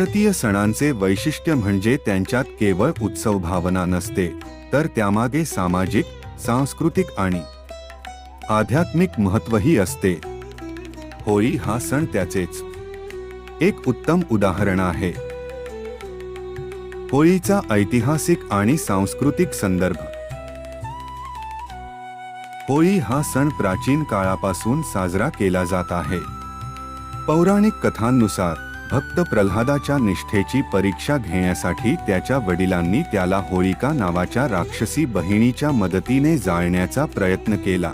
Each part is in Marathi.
भारतीय सणांचे वैशिष्ट्य म्हणजे त्यांच्यात केवळ उत्सव भावना नसते तर त्यामागे सामाजिक सांस्कृतिक आणि आध्यात्मिक महत्वही असते. होळी हा सण त्याचेच. एक उत्तम उदाहरण आहे. होळीचा ऐतिहासिक आणि सांस्कृतिक संदर्भ. होळी हा सण प्राचीन काळापासून साजरा केला जात आहे. पौराणिक कथांनुसार भक्त प्रल्हादाच्या निष्ठेची परीक्षा घेण्यासाठी त्याच्या वडिलांनी त्याला होळिका नावाच्या राक्षसी बहिणीच्या मदतीने जाळण्याचा प्रयत्न केला.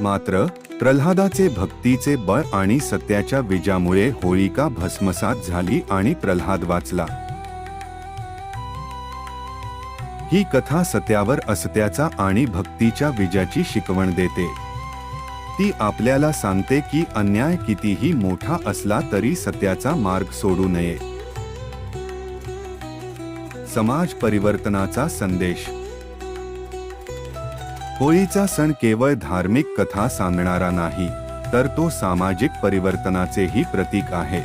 मात्र प्रल्हादाचे भक्तीचे बळ आणि सत्याच्या विजामुळे होळिका भस्मसात झाली आणि प्रल्हाद वाचला. ही कथा सत्यावर असत्याचा आणि भक्तीच्या विजयाची शिकवण देते. ती आपल्याला सांगते की अन्याय कितीही मोठा असला तरी सत्याचा मार्ग सोडू नये. समाज परिवर्तनाचा संदेश. होळीचा सण केवळ धार्मिक कथा सांगणारा नाही तर तो सामाजिक परिवर्तनाचेही प्रतीक आहे.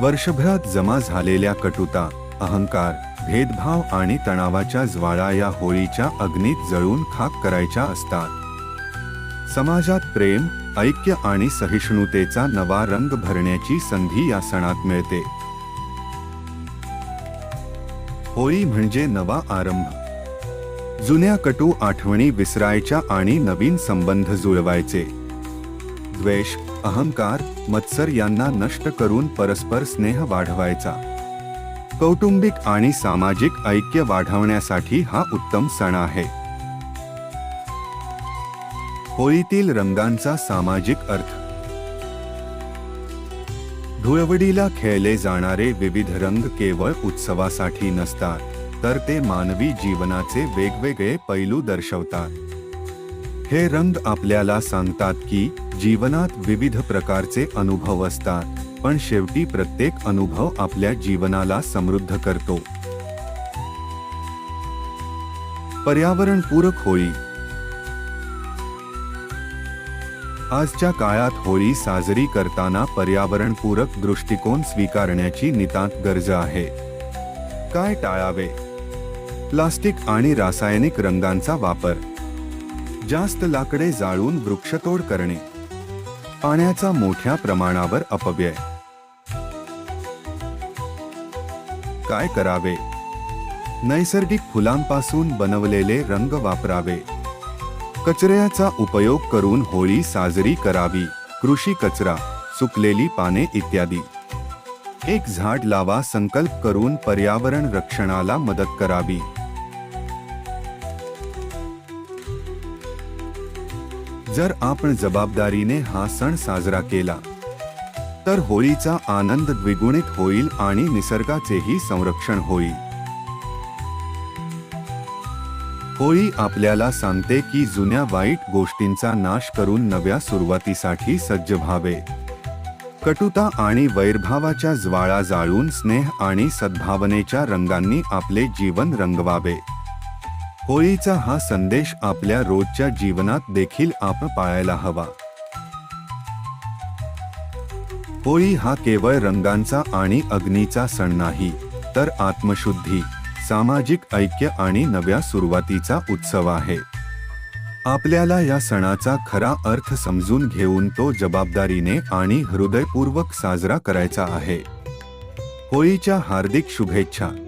वर्षभरात जमा झालेल्या कटुता अहंकार भेदभाव आणि तणावाच्या ज्वाळा या होळीच्या अग्नीत जळून खाक करायच्या असतात. समाजात प्रेम ऐक्य आणि सहिष्णुतेचा नवा रंग भरण्याची संधी या सणात मिळते. होळी म्हणजे नवा आरंभ. जुन्या कटू आठवणी विसरायच्या आणि नवीन संबंध जुळवायचे. द्वेष अहंकार मत्सर यांना नष्ट करून परस्पर स्नेह वाढवायचा. कौटुंबिक आणि सामाजिक ऐक्य वाढवण्यासाठी हा उत्तम सण आहे. होळीतील रंगांचा सामाजिक अर्थ. धुळवडीला खेळले जाणारे विविध रंग केवळ उत्सवासाठी नसतात तर ते मानवी जीवनाचे वेगवेगळे पैलू दर्शवतात. हे रंग आपल्याला सांगतात की जीवनात विविध प्रकारचे अनुभव असतात पण शेवटी प्रत्येक अनुभव आपल्या जीवनाला समृद्ध करतो. पर्यावरणपूरक होळी आजच्या काळात होळी साजरी करताना पर्यावरणपूरक दृष्टिकोन स्वीकारण्याची नितांत गरज आहे. काय टाळावे? प्लास्टिक आणि रासायनिक रंगांचा वापर. जास्त लाकडे जाळून वृक्षतोड करणे. पाण्याचा मोठ्या प्रमाणावर अपव्यय. काय करावे? नैसर्गिक फुलांपासून बनवलेले रंग वापरावे. कचऱ्याचा उपयोग करून होळी साजरी करावी. कृषी कचरा सुकलेली पाने इत्यादी. एक झाड लावा संकल्प करून पर्यावरण रक्षणाला मदत करावी. जर आपण जबाबदारीने हा सण साजरा केला तर होळीचा आनंद द्विगुणित होईल आणि निसर्गाचेही संरक्षण होईल. होळी आपल्याला सांगते की जुन्या वाईट गोष्टींचा नाश करून नव्या सुरुवातीसाठी सज्ज व्हावे. कटुता आणि वैरभावाच्या ज्वाळा जाळून स्नेह आणि सद्भावनेच्या रंगांनी आपले जीवन रंगवावे. होळीचा हा संदेश आपल्या रोजच्या जीवनात देखील आपण पाळायला हवा. होळी हा केवळ रंगांचा आणि अग्नीचा सण नाही तर आत्मशुद्धी. सामाजिक ऐक्य आणि नव्या सुरुवातीचा उत्सव आहे. आपल्याला या सणाचा खरा अर्थ समजून घेऊन तो जबाबदारीने आणि हृदयपूर्वक साजरा करायचा आहे. होळीच्या हार्दिक शुभेच्छा.